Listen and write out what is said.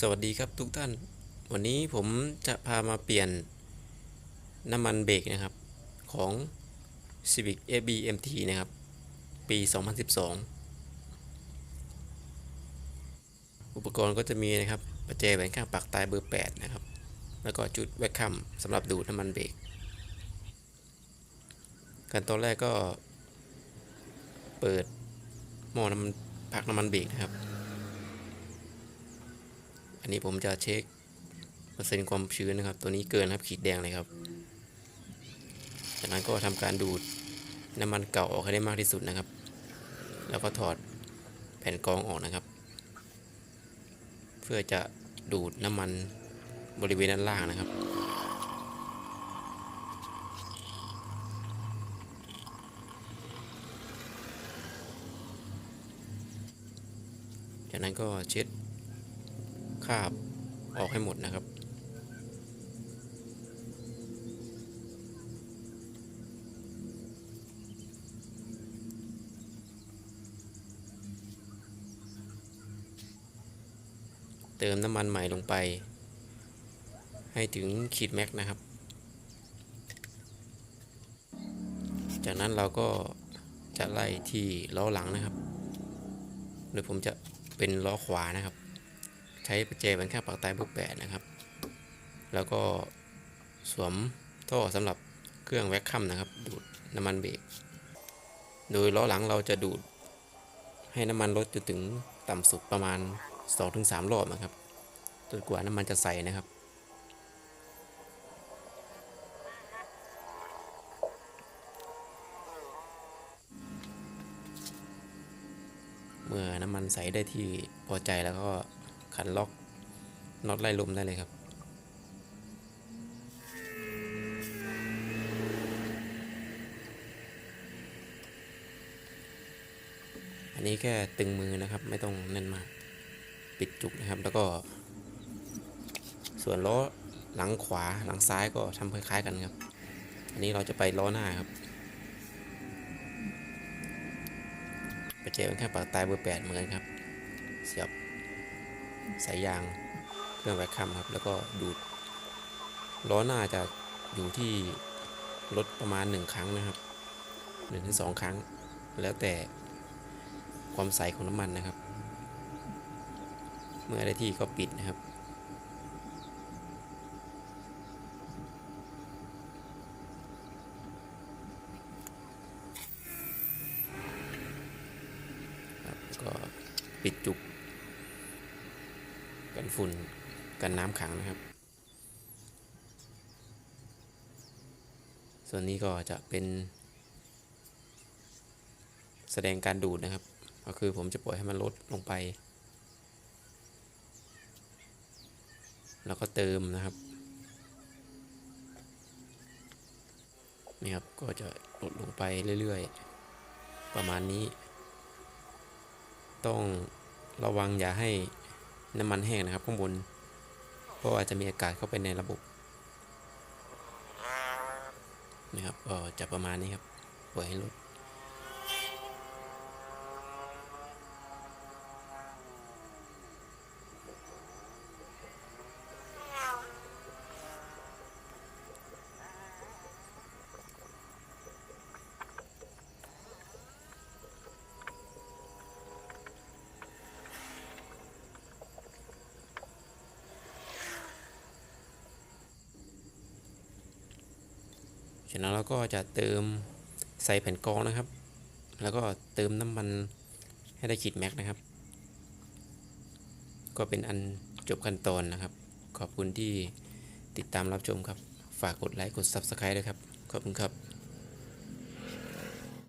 สวัสดีครับทุกท่าน วันนี้ผมจะพามาเปลี่ยนน้ำมันเบรกนะครับของ Civic AB MT นะครับ ปี 2012 อุปกรณ์ก็จะมีนะครับประแจแหวนข้างปากตายเบอร์ 8 นะครับ แล้วก็จุดแวคคัมสำหรับดูดน้ำมันเบรกขั้นตอนแรกก็เปิดหม้อน้ำมันพักน้ำมันเบรกนะครับ อันนี้ผมจะเช็คเปอร์เซ็นต์ความชื้นนะครับ ตัวนี้เกินครับขีดแดงเลยครับ จากนั้นก็ทำการดูดน้ำมันเก่าออกให้ได้มากที่สุดนะครับ แล้วก็ถอดแผ่นกรองออกนะครับ เพื่อจะดูดน้ำมันบริเวณด้านล่างนะครับจากนั้นก็เช็ด คราบออกให้หมดนะครับ เติมน้ำมันใหม่ลงไป ให้ถึงขีดแม็กนะครับ จากนั้นเราก็จะไล่ที่ล้อหลังนะครับ โดยผมจะเป็นล้อขวานะครับ ใช้ประแจเป็นแค่ปากใต้บุกแปดนะครับ แล้วก็สวมท่อสำหรับเครื่องแวคคัมนะครับ ดูดน้ำมันเบรกโดยล้อหลังเราจะดูด ให้น้ำมันลดจนถึงต่ำสุดประมาณ 2-3 รอบนะครับจนกว่าน้ำมันจะใสนะครับเมื่อน้ำมันใสได้ที่พอใจแล้วก็ ขันล็อกน็อตไล่ลมได้เลยครับ อันนี้แค่ตึงมือนะครับ ไม่ต้องแน่นมาก ปิดจุกนะครับ แล้วก็ ส่วนล้อหลังขวาหลังซ้ายก็ทำคล้ายๆกันครับ อันนี้เราจะไปล้อหน้าครับไปเจอกันแค่ปากตายเบอร์แปดเหมือนกันครับ เสียบ สายยางเครื่องแวคคัมครับ แล้วก็ดูดล้อหน้าจะอยู่ที่รถประมาณหนึ่งครั้งนะครับหนึ่งถึงสองครั้ง แล้วแต่ความใสของน้ำมันนะครับ เมื่อได้ที่ก็ปิดนะครับ ก็ปิดจุก กันฝุ่นกันน้ำขังนะครับ ส่วนนี้ก็จะเป็น แสดงการดูดนะครับ ก็คือผมจะปล่อยให้มันลดลงไป แล้วก็เติมนะครับนี่ครับก็จะลดลงไปเรื่อยๆ ประมาณนี้ ต้องระวังอย่าให้ น้ำมันแห้งนะครับข้างบน เพราะอาจจะมีอากาศเข้าไปในระบบนะครับก็จะประมาณนี้ครับปล่อยให้ลด จากนั้นเราก็จะเติมใส่แผ่นกรองนะครับ แล้วก็เติมน้ำมันให้ได้ขีดแม็กนะครับ ก็เป็นอันจบขั้นตอนนะครับ ขอบคุณที่ติดตามรับชมครับ ฝากกดไลค์กด Subscribe ด้วยครับ ขอบคุณครับ